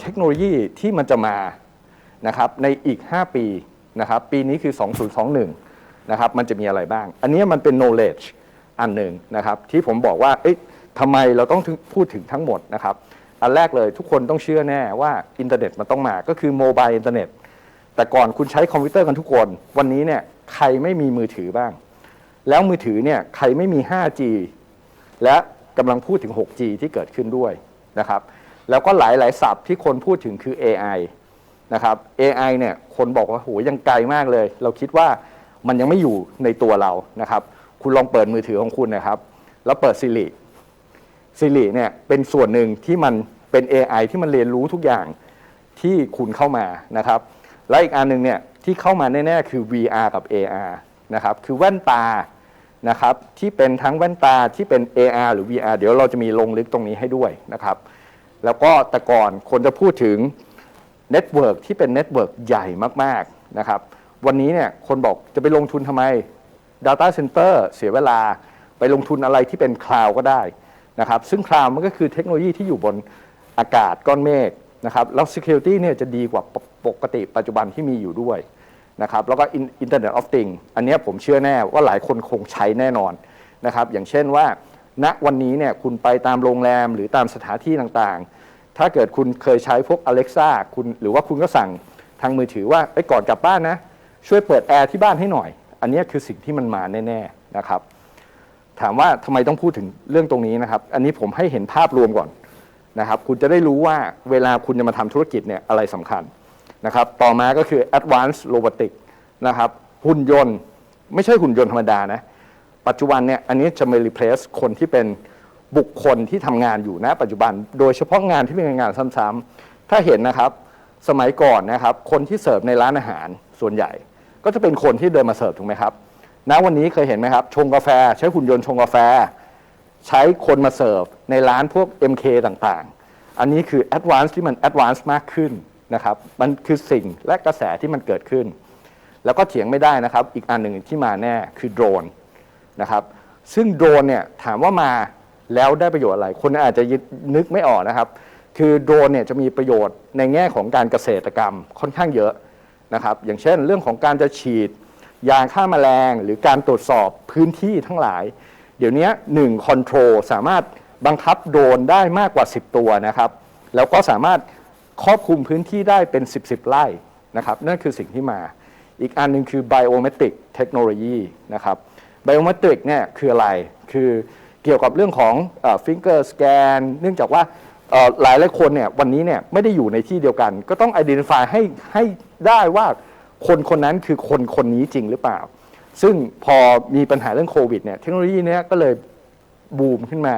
เทคโนโลยีที่มันจะมานะครับในอีก 5 ปีนะครับปีนี้คือ 2021นะครับมันจะมีอะไรบ้าง อันนี้มันเป็น knowledge อันหนึ่งนะครับที่ผมบอกว่าเอ๊ะทำไมเราต้องพูดถึงทั้งหมดนะครับอันแรกเลยทุกคนต้องเชื่อแน่ว่าอินเทอร์เน็ตมันต้องมาก็คือโมบายอินเทอร์เน็ตแต่ก่อนคุณใช้คอมพิวเตอร์กันทุกคน วันนี้เนี่ยใครไม่มีมือถือบ้าง แล้วมือถือเนี่ยใครไม่มี 5G และกำลังพูดถึง 6G ที่เกิดขึ้นด้วยนะครับ แล้วก็หลายหลายศัพท์ที่คนพูดถึงคือ AI นะครับ AI เนี่ยคนบอกว่าโหยังไกลมากเลย เราคิดว่ามันยังไม่อยู่ในตัวเรานะครับ คุณลองเปิดมือถือของคุณนะครับ แล้วเปิด Siri Siri เนี่ยเป็นส่วนหนึ่งที่มันเป็น AI ที่มันเรียนรู้ทุกอย่างที่คุณเข้ามานะครับ และอีกอันหนึ่งเนี่ยที่เข้ามาแน่ๆคือ VR กับ AR นะครับคือแว่นตานะครับที่เป็นทั้งแว่นตาที่เป็น AR หรือ VR เดี๋ยวเราจะมีลงลึกตรงนี้ให้ด้วยนะครับ แล้วก็แต่ก่อนคนจะพูดถึงเน็ตเวิร์กที่เป็นเน็ตเวิร์กใหญ่มากๆนะครับ วันนี้เนี่ยคนบอกจะไปลงทุนทำไม Data Center เสียเวลาไปลงทุนอะไรที่เป็นคลาวก็ได้นะครับ ซึ่งคลาวมันก็คือเทคโนโลยีที่อยู่บนอากาศก้อนเมฆนะครับแล้ว Security เนี่ยจะดีกว่าปกติปัจจุบันที่มีอยู่ด้วยนะครับแล้วก็ Internet of Things อันนี้ผมเชื่อแน่ว่าหลายคนคงใช้แน่นอนนะครับ อย่างเช่นว่าณวันนี้เนี่ยคุณไปตามโรงแรมหรือตามสถานที่ต่างๆ ถ้าเกิดคุณเคยใช้พวก Alexa คุณหรือว่าคุณก็สั่งทางมือถือว่าไอ้ก่อนกลับบ้านนะ ช่วยเปิดแอร์ที่บ้านให้หน่อย อันนี้คือสิ่งที่มันมาแน่ๆนะครับ ถามว่าทำไมต้องพูดถึงเรื่องตรงนี้นะครับ อันนี้ผมให้เห็นภาพรวมก่อนนะครับ คุณจะได้รู้ว่าเวลาคุณจะมาทำธุรกิจเนี่ยอะไรสำคัญนะครับ ต่อมาก็คือ advanced robotic นะครับ หุ่นยนต์ ไม่ใช่หุ่นยนต์ธรรมดานะ ปัจจุบันเนี่ยอันนี้จะมา replace คนที่เป็น บุคคลที่ทำงานอยู่นะปัจจุบัน โดยเฉพาะงานที่เป็นงานซ้ำๆถ้าเห็นนะครับสมัยก่อนนะครับ คนที่เสิร์ฟในร้านอาหารส่วนใหญ่ ก็จะเป็นคนที่เดินมาเสิร์ฟถูกไหมครับณวันนี้เคยเห็นไหมครับ ชงกาแฟ ใช้หุ่นยนต์ชงกาแฟ ใช้คนมาเสิร์ฟในร้านพวก MK ต่างๆ อันนี้คือ Advance ที่มัน Advance มากขึ้นนะครับมันคือสิ่งและกระแสที่มันเกิดขึ้น แล้วก็เถียงไม่ได้นะครับ อีกอันหนึ่งที่มาแน่คือโดรนนะครับซึ่งโดรนเนี่ยถามว่ามา แล้วได้ประโยชน์อะไร คนอาจจะนึกไม่ออกนะครับ คือโดรนเนี่ยจะมีประโยชน์ในแง่ของการเกษตรกรรมค่อนข้างเยอะนะครับ อย่างเช่น เรื่องของการจะฉีด ยาฆ่าแมลง หรือการตรวจสอบพื้นที่ทั้งหลาย เดี๋ยวนี้หนึ่งคอนโทรลสามารถบังคับโดรนได้มากกว่า 10 ตัวนะครับ แล้วก็สามารถครอบคลุมพื้นที่ได้เป็น 10 10ไร่นะครับนั่นคือสิ่งที่มา อีกอันหนึ่งคือ biometric technology นะครับ biometric เนี่ยคืออะไรคือ เกี่ยวกับเรื่องของเอ่อ finger scan เนื่องจากว่าหลายหลายคนเนี่ยวันนี้เนี่ยไม่ได้อยู่ในที่เดียวกัน ก็ต้อง identify ให้ให้ได้ว่าคนคนนั้นคือคนคนนี้จริงหรือเปล่า ซึ่งพอมีปัญหาเรื่องโควิดเนี่ยเทคโนโลยีเนี้ยก็เลยบูมขึ้นมา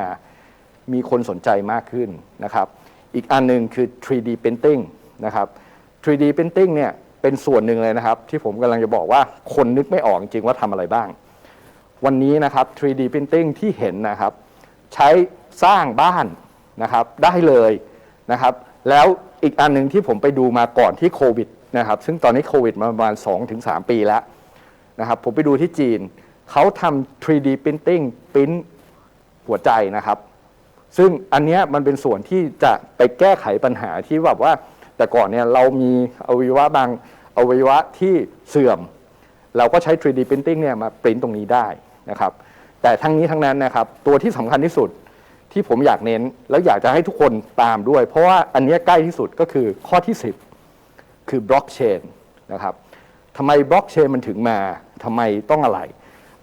มีคนสนใจมากขึ้นนะครับ อีกอันหนึ่งคือ 3D printing นะครับ 3D printing เนี่ยเป็นส่วนหนึ่งเลยนะครับ ที่ผมกำลังจะบอกว่าคนนึกไม่ออกจริงว่าทำอะไรบ้าง วันนี้นะครับ 3D printing ที่เห็นนะครับ ใช้สร้างบ้านนะครับได้เลยนะครับ แล้วอีกอันหนึ่งที่ผมไปดูมาก่อนที่โควิดนะครับซึ่งตอนนี้โควิดมาประมาณ 2-3 ปีแล้วนะครับผมไปดูที่จีนเขาทำ 3D printing ปริ้นหัวใจนะครับ ซึ่งอันนี้มันเป็นส่วนที่จะไปแก้ไขปัญหาที่แบบว่า แต่ก่อนเนี่ยเรามีอวัยวะบางอวัยวะที่เสื่อม เราก็ใช้ 3D printing เนี่ยมาปริ้นตรงนี้ได้ นะครับ แต่ทั้งนี้ทั้งนั้นนะครับ ตัวที่สำคัญที่สุดที่ผมอยากเน้น แล้วอยากจะให้ทุกคนตามด้วย เพราะว่าอันนี้ใกล้ที่สุดก็คือข้อที่ 10 คือบล็อกเชนนะครับทำไมบล็อกเชนมันถึงมาทำไมต้องอะไร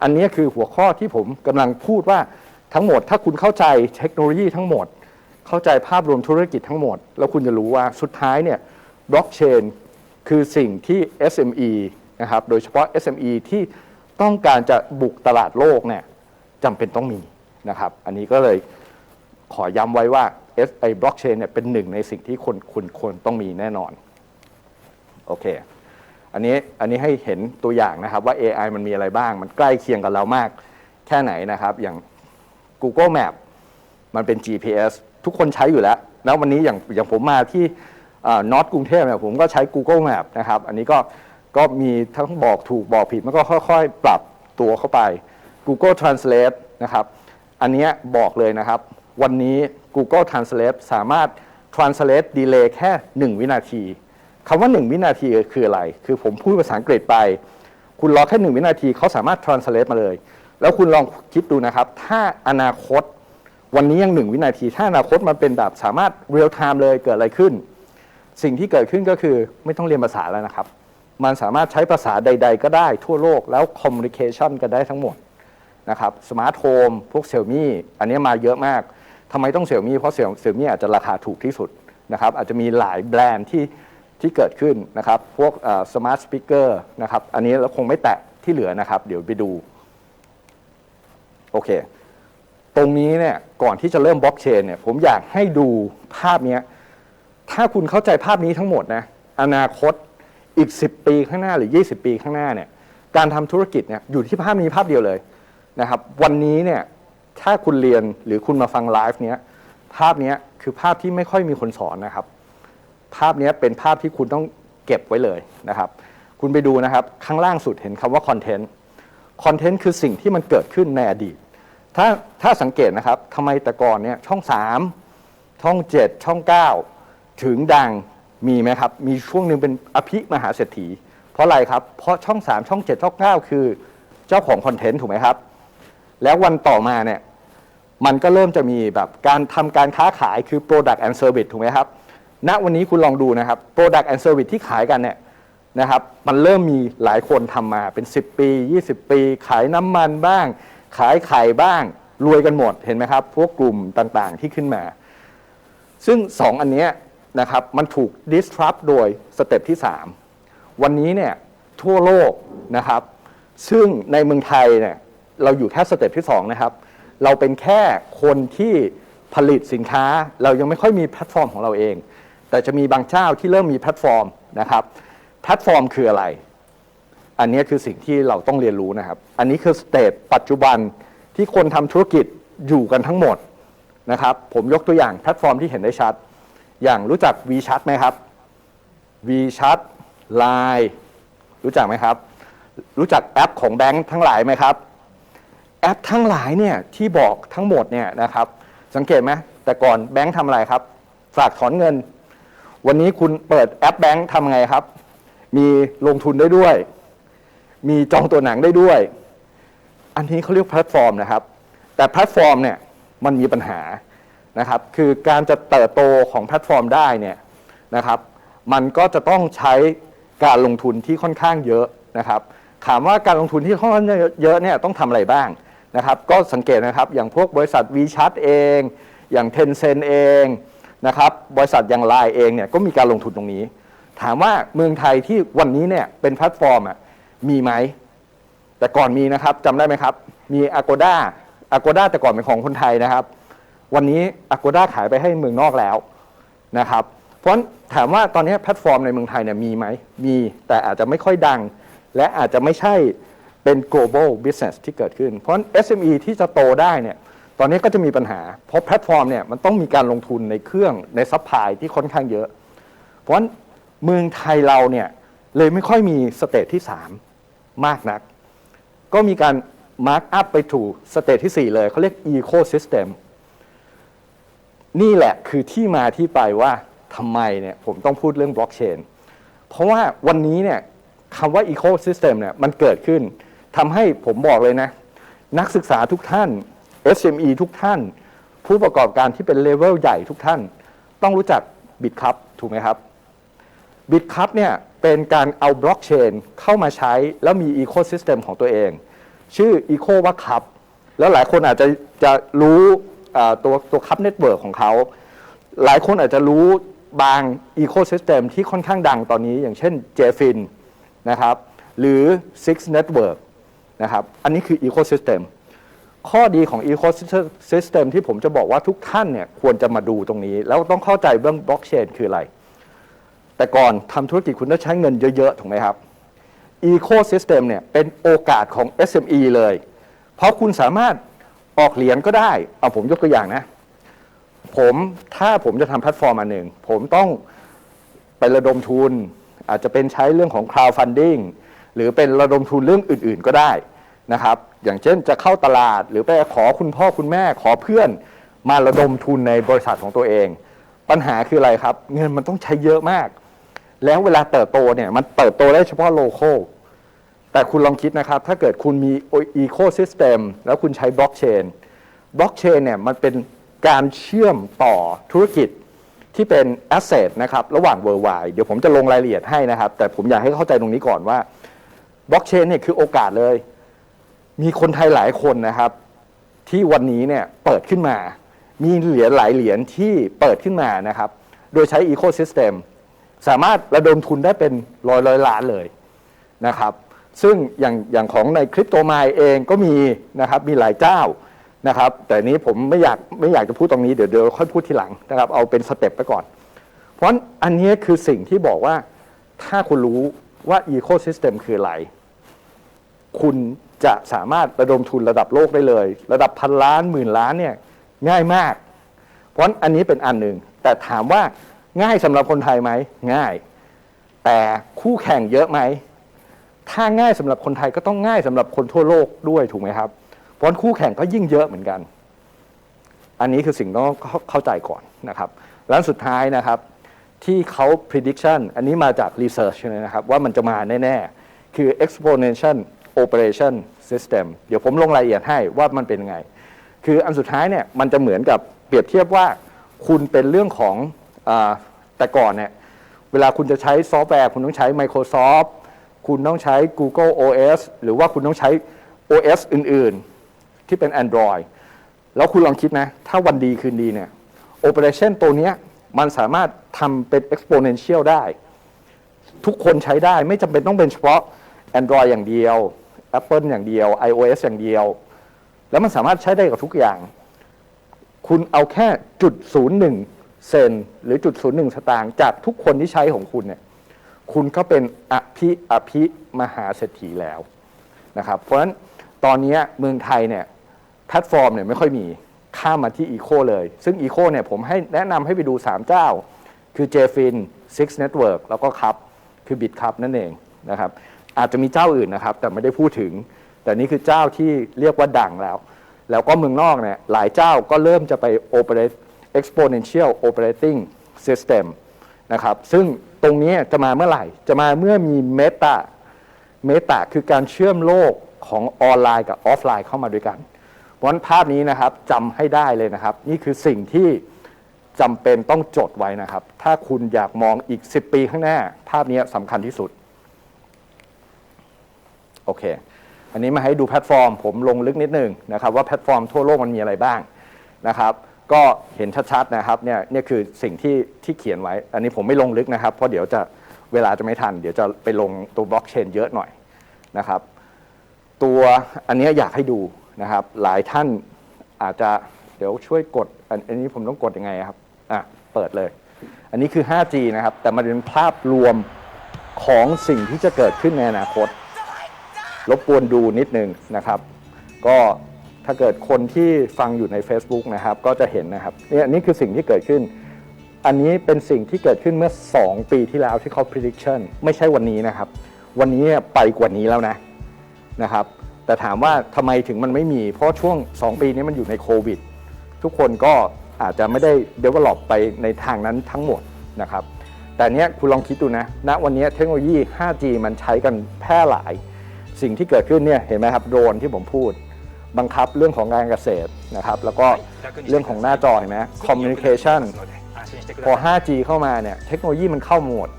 อันนี้คือหัวข้อที่ผมกำลังพูดว่าทั้งหมด ถ้าคุณเข้าใจเทคโนโลยีทั้งหมด เข้าใจภาพรวมธุรกิจทั้งหมด แล้วคุณจะรู้ว่าสุดท้ายเนี่ยบล็อกเชนคือสิ่งที่ SME นะครับโดยเฉพาะ SME ที่ ต้องการจะบุกตลาดโลกเนี่ยจำเป็นต้องมีนะครับ อันนี้ก็เลยขอย้ำไว้ว่า S ไอ้บล็อกเชนเนี่ยเป็นหนึ่งในสิ่งที่คนคุณควรต้องมีแน่นอน โอเค อันนี้อันนี้ให้เห็นตัวอย่างนะครับว่า AI มันมีอะไรบ้าง มันใกล้เคียงกับเรามาก แค่ไหนนะครับ อย่าง Google Map มันเป็น GPS ทุกคนใช้อยู่แล้ว แล้ววันนี้อย่างอย่างผมมาที่นอตกรุงเทพเนี่ยผมก็ใช้ Google Map นะครับ อันนี้ก็ ก็มีทั้งบอกถูกบอกผิด มันก็ค่อยๆ ปรับตัวเข้าไป Google Translate นะครับ อันนี้บอกเลยนะครับ วันนี้ Google Translate สามารถ translate delay แค่ 1 วินาทีคำว่า 1 วินาทีคืออะไร คือผมพูดภาษาอังกฤษไป คุณรอแค่ 1 วินาทีเขาสามารถ translate มาเลย แล้วคุณลองคิดดูนะครับ ถ้าอนาคต วันนี้ยัง 1 วินาที ถ้าอนาคตมันเป็นแบบสามารถ real time เลยเกิดอะไรขึ้น สิ่งที่เกิดขึ้นก็คือไม่ต้องเรียนภาษาแล้วนะครับ มันสามารถใช้ภาษาใด ๆ ก็ได้ทั่วโลกแล้ว communication กันได้ทั้งหมดนะครับสมาร์ทโฮมพวกเซี่ยมี่อันนี้มาเยอะมากทำไมต้องเซี่ยมี่เพราะเซี่ยมี่อาจจะราคาถูกที่สุดนะครับอาจจะมีหลายแบรนด์ที่ที่เกิดขึ้นนะครับพวกสมาร์ทสปีกเกอร์นะครับอันนี้เราคงไม่แตะที่เหลือนะครับ เดี๋ยวไปดูโอเคตรงนี้เนี่ยก่อนที่จะเริ่มบล็อกเชนเนี่ยผมอยากให้ดูภาพนี้ถ้าคุณเข้าใจภาพนี้ทั้งหมดนะอนาคต อีก 10 ปีข้างหน้าหรือ 20 ปีข้างหน้าเนี่ยการทำธุรกิจเนี่ยอยู่ที่ภาพนี้ภาพเดียวเลยนะครับ วันนี้เนี่ยถ้าคุณเรียนหรือคุณมาฟังไลฟ์เนี้ยภาพเนี้ยคือภาพที่ไม่ค่อยมีคนสอนนะครับ ภาพเนี้ยเป็นภาพที่คุณต้องเก็บไว้เลยนะครับ คุณไปดูนะครับข้างล่างสุดเห็นคำว่าคอนเทนต์คอนเทนต์คือสิ่งที่มันเกิดขึ้นในอดีต ถ้าถ้าสังเกตนะครับทำไมแต่ก่อนเนี่ยช่อง 3 ช่อง 7 ช่อง 9 ถึงดัง มีไหมครับ มีช่วงหนึ่งเป็นอภิมหาเศรษฐี เพราะอะไรครับ เพราะช่อง 3 ช่อง 7 ช่อง 9 คือเจ้าของคอนเทนต์ถูกไหมครับ แล้ววันต่อมาเนี่ยมันก็เริ่มจะมีแบบการทำการค้าขายคือ Product and Service ถูกไหมครับ ณวันนี้คุณลองดูนะครับ Product and Service ที่ขายกันเนี่ยนะครับ มันเริ่มมีหลายคนทำมาเป็น 10 ปี 20 ปี ขายน้ำมันบ้าง ขายไข่บ้าง รวยกันหมดเห็นไหมครับ พวกกลุ่มต่างๆที่ขึ้นมา ซึ่ง 2 อันเนี้ย นะครับมันถูก disrupt โดยสเต็ปที่ 3 วันนี้เนี่ยทั่วโลกนะครับ ซึ่งในเมืองไทยเนี่ยเราอยู่แค่สเต็ปที่ 2 นะครับ เราเป็นแค่คนที่ผลิตสินค้า เรายังไม่ค่อยมีแพลตฟอร์มของเราเอง แต่จะมีบางเจ้าที่เริ่มมีแพลตฟอร์มนะครับแพลตฟอร์มคืออะไร อันนี้คือสิ่งที่เราต้องเรียนรู้นะครับ อันนี้คือสเตจปัจจุบันที่คนทำธุรกิจอยู่กันทั้งหมดนะครับ ผมยกตัวอย่างแพลตฟอร์มที่เห็นได้ชัด อย่างรู้จัก VChat ไหมครับ VChat Line รู้จักไหมครับ รู้จักแอปของแบงค์ทั้งหลายไหมครับ แอปทั้งหลายเนี่ยที่บอกทั้งหมดเนี่ยนะครับ สังเกตไหมแต่ก่อนแบงค์ทำอะไรครับ ฝากถอนเงิน วันนี้คุณเปิดแอปแบงค์ทำไงครับ มีลงทุนได้ด้วย มีจองตัวหนังได้ด้วย อันนี้เขาเรียกแพลตฟอร์มนะครับ แต่แพลตฟอร์มเนี่ยมันมีปัญหา นะครับคือการจะเติบโตของแพลตฟอร์มได้เนี่ยนะครับมันก็จะต้องใช้การลงทุนที่ค่อนข้างเยอะนะครับถามว่าการลงทุนที่ค่อนข้างเยอะเนี่ยต้องทำอะไรบ้างนะครับก็สังเกตนะครับอย่างพวกบริษัท WeChat เอง อย่าง Tencent เองนะครับบริษัทอย่าง Line เองเนี่ยก็มีการลงทุนตรงนี้ ถามว่าเมืองไทยที่วันนี้เนี่ยเป็นแพลตฟอร์มอะมีไหม แต่ก่อนมีนะครับจำได้ไหมครับ มี Agoda Agoda แต่ก่อนเป็นของคนไทยนะครับ วันนี้ Agoda ขายไปให้เมืองนอกแล้วนะครับ เพราะฉะนั้นถามว่าตอนนี้แพลตฟอร์มในเมืองไทยเนี่ยมีไหม มีแต่อาจจะไม่ค่อยดัง และอาจจะไม่ใช่เป็น global business ที่เกิดขึ้น เพราะ SME ที่จะโตได้เนี่ยตอนนี้ก็จะมีปัญหา เพราะแพลตฟอร์มเนี่ยมันต้องมีการลงทุนในเครื่องในซัพพลายที่ค่อนข้างเยอะ เพราะฉะนั้นเมืองไทยเราเนี่ยเลยไม่ค่อยมีสเตจที่ 3 มากนัก ก็มีการมาร์กอัพไปถูสเตจที่ 4 เลยเขาเรียก Ecosystem นี่แหละคือที่มาที่ไปว่าทำไมเนี่ยผมต้องพูดเรื่องบล็อกเชนเพราะว่าวันนี้เนี่ยคำว่า Ecosystem เนี่ยมันเกิดขึ้นทำให้ผมบอกเลยนะ นักศึกษาทุกท่าน SME ทุกท่าน ผู้ประกอบการที่เป็นเลเวลใหญ่ทุกท่าน ต้องรู้จัก BitCup ถูกไหมครับ BitCup เนี่ยเป็นการเอาบล็อกเชนเข้ามาใช้แล้วมี Ecosystem ของตัวเอง ชื่อ Eco ว่า Cup แล้วหลายคนอาจจะจะรู้ อ่าตัวตัว Cup Network ของเขา หลายคนอาจจะรู้บาง Ecosystem ที่ค่อนข้างดังตอนนี้อย่างเช่น JFIN นะครับหรือ Six Network นะครับอันนี้คือ Ecosystem ข้อดีของ Ecosystem ที่ผมจะบอกว่าทุกท่านเนี่ยควรจะมาดูตรงนี้ แล้วต้องเข้าใจเรื่องบล็อกเชนคืออะไร แต่ก่อนทำธุรกิจคุณต้องใช้เงินเยอะ ๆ ถูกไหมครับ Ecosystem เนี่ยเป็นโอกาสของ SME เลย เพราะคุณสามารถ ออกเหรียญก็ได้ เอาผมยกตัวอย่างนะ ผมถ้าผมจะทำแพลตฟอร์มอันหนึ่ง ผมต้องไประดมทุน อาจจะเป็นใช้เรื่องของ crowdfunding หรือเป็นระดมทุนเรื่องอื่น ๆ ก็ได้นะครับ อย่างเช่นจะเข้าตลาด หรือไปขอคุณพ่อคุณแม่ขอเพื่อนมาระดมทุนในบริษัทของตัวเอง ปัญหาคืออะไรครับ เงินมันต้องใช้เยอะมาก แล้วเวลาเติบโตเนี่ยมันเติบโตได้เฉพาะโลโก้ แต่คุณลองคิดนะครับ ถ้าเกิดคุณมีอีโคซิสเต็มแล้วคุณใช้บล็อกเชนบล็อกเชนเนี่ยมันเป็นการเชื่อมต่อธุรกิจที่เป็นแอสเซทนะครับระหว่างเวอร์ไวเดี๋ยวผมจะลงรายละเอียดให้นะครับ แต่ผมอยากให้เข้าใจตรงนี้ก่อนว่าบล็อกเชนเนี่ยคือโอกาสเลย มีคนไทยหลายคนนะครับ ที่วันนี้เนี่ยเปิดขึ้นมา มีเหรียญหลายเหรียญที่เปิดขึ้นมานะครับ โดยใช้อีโคซิสเต็มสามารถระดมทุนได้เป็นร้อยร้อยล้านเลยนะครับ ซึ่งอย่างอย่างของในคริปโตไมเองก็มีนะครับมีหลายเจ้านะครับ แต่นี้ผมไม่อยากไม่อยากจะพูดตรงนี้เดี๋ยวเดี๋ยวค่อยพูดทีหลังนะครับ เอาเป็นสเต็ปไปก่อน เพราะอันนี้คือสิ่งที่บอกว่าถ้าคุณรู้ว่าอีโคซิสเต็มคืออะไร คุณจะสามารถระดมทุนระดับโลกได้เลย ระดับพันล้านหมื่นล้านเนี่ยง่ายมาก เพราะอันนี้เป็นอันหนึ่ง แต่ถามว่าง่ายสำหรับคนไทยไหมง่าย แต่คู่แข่งเยอะไหม ถ้าง่ายสำหรับคนไทยก็ต้องง่ายสำหรับคนทั่วโลกด้วยถูกไหมครับเพราะคู่แข่งก็ยิ่งเยอะเหมือนกัน อันนี้คือสิ่งต้องเข้าใจก่อนนะครับแล้วสุดท้ายนะครับที่เขา prediction อันนี้มาจาก research นะครับว่ามันจะมาแน่ ๆ คือ exponential operation system เดี๋ยวผมลงรายละเอียดให้ว่ามันเป็นยังไง คืออันสุดท้ายเนี่ยมันจะเหมือนกับเปรียบเทียบว่าคุณเป็นเรื่องของอแต่ก่อนเนี่ยเวลาคุณจะใช้ซอฟต์แวร์ คุณต้องใช้ Microsoft คุณต้องใช้ Google OS หรือว่าคุณต้องใช้ OS อื่นๆ ที่เป็น Android แล้วคุณลองคิดนะ ถ้าวันดีคืนดีเนี่ย Operation ตัวนี้มันสามารถทำเป็น exponential ได้ ทุกคนใช้ได้ไม่จำเป็นต้องเป็นเฉพาะ Android อย่างเดียว Apple อย่างเดียว iOS อย่างเดียว แล้วมันสามารถใช้ได้กับทุกอย่าง คุณเอาแค่จุดศูนย์หนึ่งเซนหรือจุดศูนย์หนึ่งสตางค์จากทุกคนที่ใช้ของคุณเนี่ย คุณก็เป็นอภิอภิมหาเศรษฐีแล้วนะครับ เพราะฉะนั้นตอนนี้เมืองไทยเนี่ยแพลตฟอร์มเนี่ยไม่ค่อยมีข้ามมาที่อีโคเลย ซึ่งอีโคเนี่ยผมให้แนะนำให้ไปดู 3 เจ้า คือ JFIN Six Network แล้วก็ครับคือ BitCup นั่นเองนะครับ อาจจะมีเจ้าอื่นนะครับ แต่ไม่ได้พูดถึง แต่นี่คือเจ้าที่เรียกว่าดังแล้ว แล้วก็เมืองนอกเนี่ยหลายเจ้าก็เริ่มจะไป operate exponential operating system นะครับ ซึ่ง ตรงนี้จะมาเมื่อไหร่ จะมาเมื่อมี Meta Meta คือการเชื่อมโลกของออนไลน์กับออฟไลน์เข้ามาด้วยกันเพราะฉะนั้นภาพนี้นะครับจำให้ได้เลยนะครับ นี่คือสิ่งที่จำเป็นต้องจดไว้นะครับ ถ้าคุณอยากมองอีก 10 ปีข้างหน้า ภาพนี้สำคัญที่สุด โอเค อันนี้มาให้ดูแพลตฟอร์ม ผมลงลึกนิดนึงนะครับ ว่าแพลตฟอร์มทั่วโลกมันมีอะไรบ้างนะครับ ก็เห็นชัดๆนะครับเนี่ยเนี่ยคือสิ่งที่ที่เขียนไว้ อันนี้ผมไม่ลงลึกนะครับ เพราะเดี๋ยวจะเวลาจะไม่ทัน เดี๋ยวจะไปลงตัวบล็อกเชนเยอะหน่อยนะครับ ตัวอันนี้อยากให้ดูนะครับ หลายท่านอาจจะเดี๋ยวช่วยกดอันอันนี้ผมต้องกดยังไงครับอะเปิดเลย อันนี้คือ 5G นะครับ แต่มันเป็นภาพรวมของสิ่งที่จะเกิดขึ้นในอนาคต รบกวนดูนิดนึงนะครับ ก็ ถ้าเกิดคนที่ฟังอยู่ใน Facebook นะครับก็จะเห็นนะครับเนี่ยนี่คือสิ่งที่เกิดขึ้น อันนี้เป็นสิ่งที่เกิดขึ้นเมื่อ 2 ปีที่แล้วที่เขา prediction ไม่ใช่วันนี้นะครับ วันนี้ไปกว่านี้แล้วนะนะครับแต่ถามว่าทำไมถึงมันไม่มี เพราะช่วง 2 ปีนี้มันอยู่ในโควิด ทุกคนก็อาจจะไม่ได้ develop ไปในทางนั้นทั้งหมดนะครับ แต่เนี้ยคุณลองคิดดูนะณวันนี้เทคโนโลยี 5G มันใช้กันแพร่หลาย สิ่งที่เกิดขึ้นเนี่ยเห็นไหมครับโดรนที่ผมพูด บังคับเรื่องของการเกษตรนะครับ แล้วก็เรื่องของหน้าจอเห็นไหม communication พอ 5G เข้ามาเนี่ยเทคโนโลยีมันเข้าหมด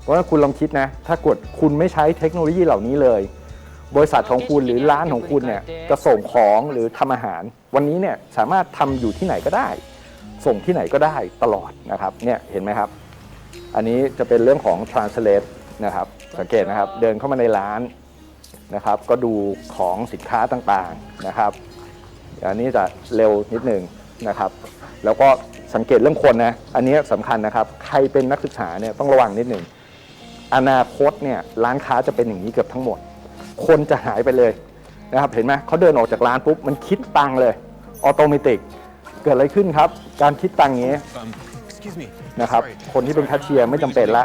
เพราะฉะนั้นคุณลองคิดนะ ถ้ากดคุณไม่ใช้เทคโนโลยีเหล่านี้เลย บริษัทของคุณหรือร้านของคุณเนี่ยจะส่งของหรือทำอาหาร วันนี้เนี่ยสามารถทำอยู่ที่ไหนก็ได้ ส่งที่ไหนก็ได้ตลอดนะครับเนี่ยเห็นไหมครับ อันนี้จะเป็นเรื่องของ translate นะครับสังเกตนะครับเดินเข้ามาในร้าน นะครับ ก็ดูของสินค้าต่างๆนะครับอันนี้จะเร็วนิดหนึ่งนะครับ แล้วก็สังเกตเรื่องคนนะอันนี้สำคัญนะครับ ใครเป็นนักศึกษาเนี่ยต้องระวังนิดหนึ่งอนาคตเนี่ยร้านค้าจะเป็นอย่างนี้เกือบทั้งหมด คนจะหายไปเลยนะครับเห็นไหมเขาเดินออกจากร้านปุ๊บมันคิดตังเลยออโตเมติกเกิดอะไรขึ้นครับ การคิดตังค์อย่าง นะครับคนที่เป็นแคชเชียร์ไม่จำเป็นละ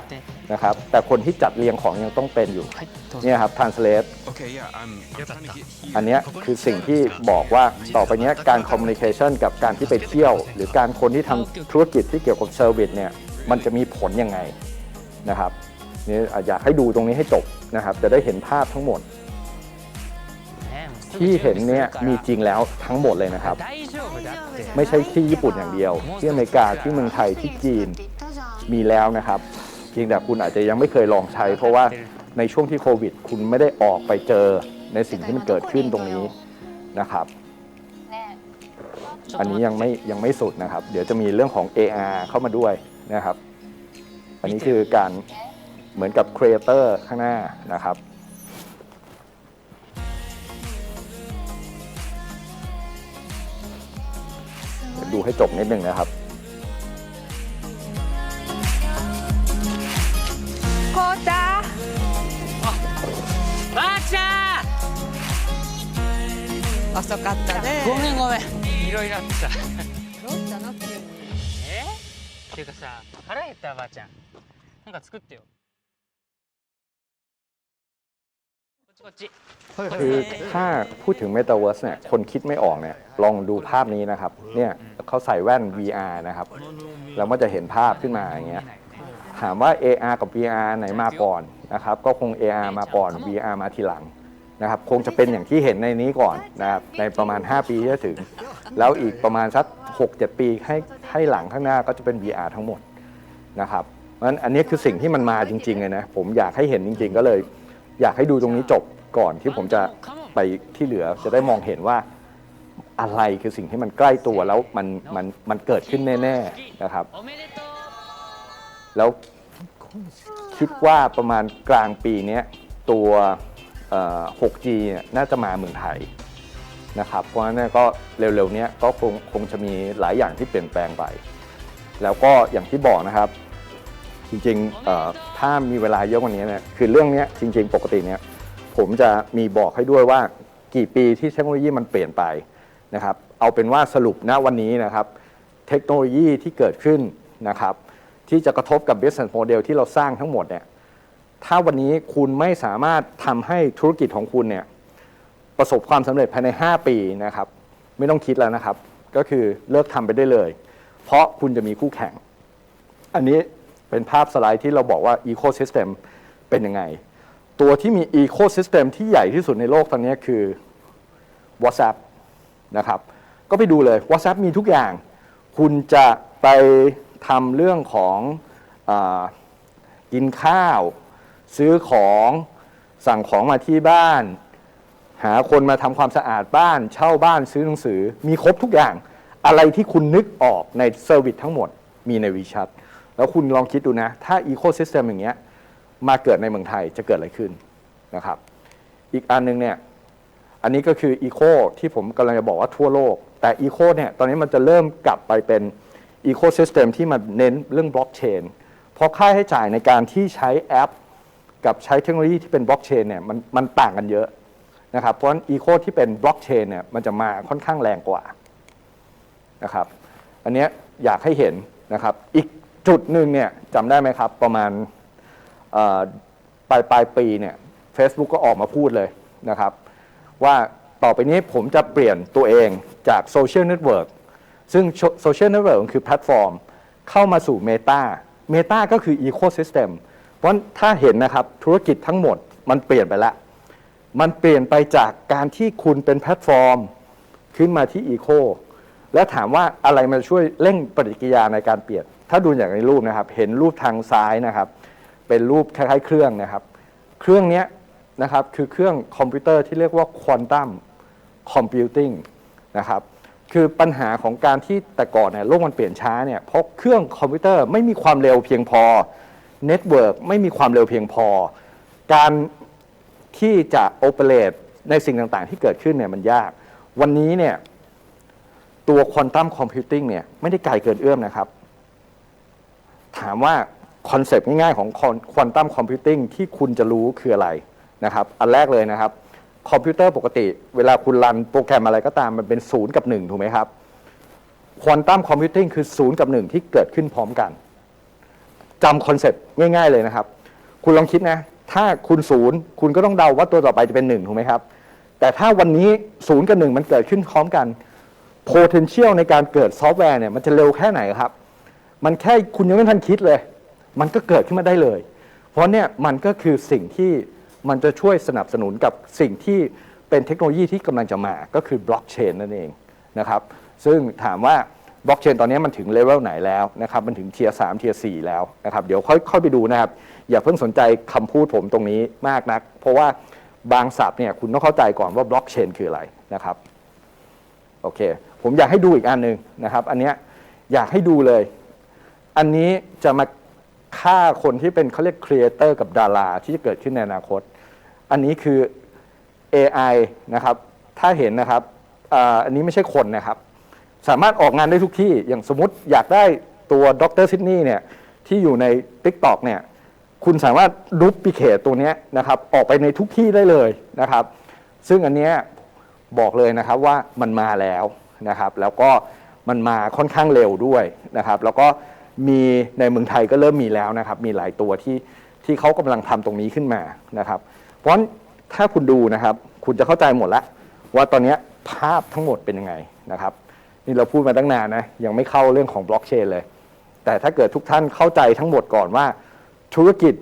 นะครับแต่คนที่จัดเรียงของยังต้องเป็นอยู่เนี่ยครับ translate อันนี้คือสิ่งที่บอกว่าต่อไปนี้การ communication กับการที่ไปเที่ยว หรือการคนที่ทำธุรกิจที่เกี่ยวกับเซอร์วิสเนี่ยมันจะมีผลยังไงนะครับนี่อยากให้ดูตรงนี้ให้จบนะครับจะได้เห็นภาพทั้งหมด ที่เห็นเนี่ยมีจริงแล้วทั้งหมดเลยนะครับ ไม่ใช่ที่ญี่ปุ่นอย่างเดียว ที่อเมริกาที่เมืองไทยที่จีนมีแล้วนะครับเพียงแต่คุณอาจจะยังไม่เคยลองใช้ เพราะว่าในช่วงที่โควิด คุณไม่ได้ออกไปเจอในสิ่งที่มันเกิดขึ้นตรงนี้นะครับ อันนี้ยังไม่ยังไม่สุดนะครับ เดี๋ยวจะมีเรื่องของ AR เข้ามาด้วยนะครับ อันนี้คือการเหมือนกับครีเอเตอร์ข้างหน้านะครับ ดี๋ยวดูให้จบนิดนึงนะครับ こうたばあちゃ遅かったねんごめんごめんいろいろあってさどうしたの急にえっていうかさ腹減ったばあちゃんなんか作ってよ คือถ้าพูดถึง Metaverse เนี่ยคนคิดไม่ออกเนี่ยลองดูภาพนี้นะครับเนี่ยเขาใส่แว่น VR นะครับแล้วมันจะเห็นภาพขึ้นมาอย่างเงี้ยถามว่า AR กับ VR ไหนมาก่อนนะครับก็คง AR มาก่อน VR มาทีหลังนะครับคงจะเป็นอย่างที่เห็นในนี้ก่อนนะครับในประมาณ 5 ปีที่จะถึง แล้วอีกประมาณสัก 6-7 ปีให้ให้หลังข้างหน้าก็จะเป็น VR ทั้งหมดนะครับเพราะฉะนั้นอันนี้คือสิ่งที่มันมาจริงๆเลยนะผมอยากให้เห็นจริง ๆ ก็เลย อยากให้ดูตรงนี้จบ ก่อนที่ผมจะไปที่เหลือจะได้มองเห็นว่าอะไรคือสิ่งที่มันใกล้ตัวแล้วมันมันมันเกิดขึ้นแน่ๆนะครับ แล้วคิดว่าประมาณกลางปีนี้ตัว 6G น่าจะมาเมืองไทยนะครับ เพราะฉะนั้นก็เร็วๆนี้ก็คงคงจะมีหลายอย่างที่เปลี่ยนแปลงไป แล้วก็อย่างที่บอกนะครับ จริงๆถ้ามีเวลาเยอะกว่านี้เนี่ยคือเรื่องนี้จริง ๆ ปกติเนี่ย ผมจะมีบอกให้ด้วยว่ากี่ปีที่เทคโนโลยีมันเปลี่ยนไปนะครับเอาเป็นว่าสรุปณวันนี้นะครับเทคโนโลยีที่เกิดขึ้นนะครับที่จะกระทบกับ business model ที่เราสร้างทั้งหมดเนี่ยถ้าวันนี้คุณไม่สามารถทำให้ธุรกิจของคุณเนี่ยประสบความสำเร็จภายใน 5 ปีนะครับไม่ต้องคิดแล้วนะครับ ก็คือเลิกทำไปได้เลย เพราะคุณจะมีคู่แข่ง อันนี้เป็นภาพสไลด์ที่เราบอกว่า ecosystem เป็นยังไง ตัวที่มี ecosystem ที่ใหญ่ที่สุดในโลกตอนนี้คือ WhatsApp นะครับ ก็ไปดูเลย WhatsApp มีทุกอย่าง คุณจะไปทำเรื่องของอกินข้าว ซื้อของสั่งของมาที่บ้าน หาคนมาทำความสะอาดบ้าน เช่าบ้านซื้อหนังสือ มีครบทุกอย่าง อะไรที่คุณนึกออกในเซอร์วิสทั้งหมดมีในวีชั t แล้วคุณลองคิดดูนะ ถ้าอีโค y ิสเต็มอย่างเงี้ย มาเกิดในเมืองไทยจะเกิดอะไรขึ้นนะครับ อีกอันหนึงเนี่ยอันนี้ก็คืออีโคที่ผมกำลังจะบอกว่าทั่วโลก แต่อีโคเนี่ยตอนนี้มันจะเริ่มกลับไปเป็นอีโค y ิสเต็มที่มันเน้นเรื่องบล็อกเชนเพราะค่าใช้จ่ายในการที่ใช้แอป กับใช้เทคโนโลยีที่เป็นบล็อกเชนเนี่ยมันมันต่างกันเยอะนะครับเพราะฉะนั้นอีโคที่เป็นบล็อกเชนเนี่ยมันจะมาค่อนข้างแรงกว่านะครับอันนี้อยากให้เห็นนะครับอีกจุดหนึ่งเนี่ยจำได้ไหมครับประมาณ ปลายปลายปีเนี่ย Facebook ก็ออกมาพูดเลยนะครับ ว่าต่อไปนี้ผมจะเปลี่ยนตัวเองจากโซเชียลเน็ตเวิร์กซึ่งโซเชียลเน็ตเวิร์กคือแพลตฟอร์ม เข้ามาสู่ Meta Meta ก็คือ Ecosystem เพราะถ้าเห็นนะครับธุรกิจทั้งหมดมันเปลี่ยนไปแล้วมันเปลี่ยนไปจากการที่คุณเป็นแพลตฟอร์ม ขึ้นมาที่ Eco แล้วถามว่าอะไรมันช่วยเร่งปฏิกิริยาในการเปลี่ยน ถ้าดูอย่างในรูปนะครับ เห็นรูปทางซ้ายนะครับ เป็นรูปคล้ายๆเครื่องนะครับ เครื่องนี้นะครับคือเครื่องคอมพิวเตอร์ที่เรียกว่าควอนตัมคอมพิวติ้งนะครับคือปัญหาของการที่แต่ก่อนเนี่ยโลกมันเปลี่ยนช้าเนี่ยเพราะเครื่องคอมพิวเตอร์ไม่มีความเร็วเพียงพอเน็ตเวิร์กไม่มีความเร็วเพียงพอ การที่จะโอเปเรตในสิ่งต่างๆ ที่เกิดขึ้นเนี่ยมันยาก วันนี้เนี่ยตัวควอนตัมคอมพิวติ้งเนี่ยไม่ได้ไกลเกินเอื้อมนะครับ ถามว่า คอนเซปต์ง่ายๆของควอนตัมคอมพิวติ้งที่คุณจะรู้คืออะไรนะครับอันแรกเลยนะครับคอมพิวเตอร์ปกติ เวลาคุณรันโปรแกรมอะไรก็ตามมันเป็นศูนย์กับหนึ่งถูกไหมครับควอนตัมคอมพิวติ้งคือศูนย์กับหนึ่งที่เกิดขึ้นพร้อมกันจำคอนเซปต์ง่าย ๆเลยนะครับ คุณลองคิดนะ ถ้าคุณศูนย์คุณก็ต้องเดาว่าตัวต่อไปจะเป็นหนึ่งถูกไหมครับ แต่ถ้าวันนี้ศูนย์กับหนึ่งมันเกิดขึ้นพร้อมกัน potential ในการเกิดซอฟต์แวร์เนี่ยมันจะเร็วแค่ไหนครับ มันแค่คุณยังไม่ทันคิดเลย มันก็เกิดขึ้นมาได้เลย เพราะเนี่ยมันก็คือสิ่งที่มันจะช่วยสนับสนุนกับสิ่งที่เป็นเทคโนโลยีที่กำลังจะมาก็คือบล็อกเชนนั่นเองนะครับซึ่งถามว่าบล็อกเชนตอนนี้มันถึงเลเวลไหนแล้วนะครับมันถึงเทียร์สามเทียร์สแล้วนะครับเดี๋ยวค่อยค่อยไปดูนะครับ อย่าเพิ่งสนใจคำพูดผมตรงนี้มากนัก เพราะว่าบางศัพท์เนี่ยคุณต้องเข้าใจก่อนว่าบล็อกเชนคืออะไรนะครับโอเคผมอยากให้ดูอีกอันหนึ่งนะครับ อันเนี้ยอยากให้ดูเลย อันนี้จะมา ฆ่าคนที่เป็นเขาเรียกครีเอเตอร์กับดาราที่จะเกิดขึ้นในอนาคต อันนี้คือ AI นะครับ ถ้าเห็นนะครับอันนี้ไม่ใช่คนนะครับ สามารถออกงานได้ทุกที่ อย่างสมมติอยากได้ตัวดรซิดนีย์เนี่ยที่อยู่ใน TikTok เนี่ย คุณสามารถรูปปิเคตตัวเนี้ยนะครับ ออกไปในทุกที่ได้เลยนะครับ ซึ่งอันเนี้ยบอกเลยนะครับว่ามันมาแล้วนะครับ แล้วก็มันมาค่อนข้างเร็วด้วยนะครับ แล้วก็ มีในเมืองไทยก็เริ่มมีแล้วนะครับ มีหลายตัวที่ที่เขากำลังทำตรงนี้ขึ้นมานะครับ เพราะฉะนั้นถ้าคุณดูนะครับ คุณจะเข้าใจหมดแล้ว ว่าตอนนี้ภาพทั้งหมดเป็นยังไงนะครับ นี่เราพูดมาตั้งนานนะยังไม่เข้าเรื่องของบล็อกเชนเลย แต่ถ้าเกิดทุกท่านเข้าใจทั้งหมดก่อนว่าธุรกิจ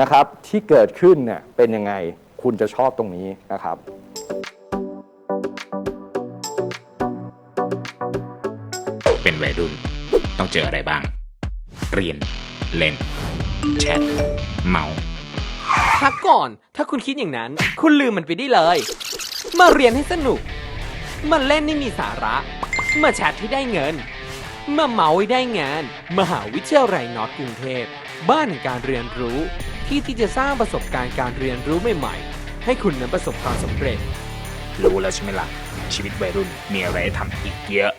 นะครับที่เกิดขึ้นเนี่ยเป็นยังไงคุณจะชอบตรงนี้นะครับเป็นวัยรุ่น ต้องเจออะไรบ้าง เรียน เล่น แชท เมาพักก่อน ถ้าคุณคิดอย่างนั้น คุณลืมมันไปได้เลย มาเรียนให้สนุก มาเล่นให้มีสาระ มาแชทให้ได้เงิน มาเมาให้ได้งาน มหาวิทยาลัยนอร์ทกรุงเทพ บ้านแห่งการเรียนรู้ ที่ที่จะสร้างประสบการณ์การเรียนรู้ใหม่ๆ ให้คุณนั้นประสบความสำเร็จ รู้แล้วใช่ไหมล่ะ ชีวิตวัยรุ่นมีอะไรให้ทำอีกเยอะ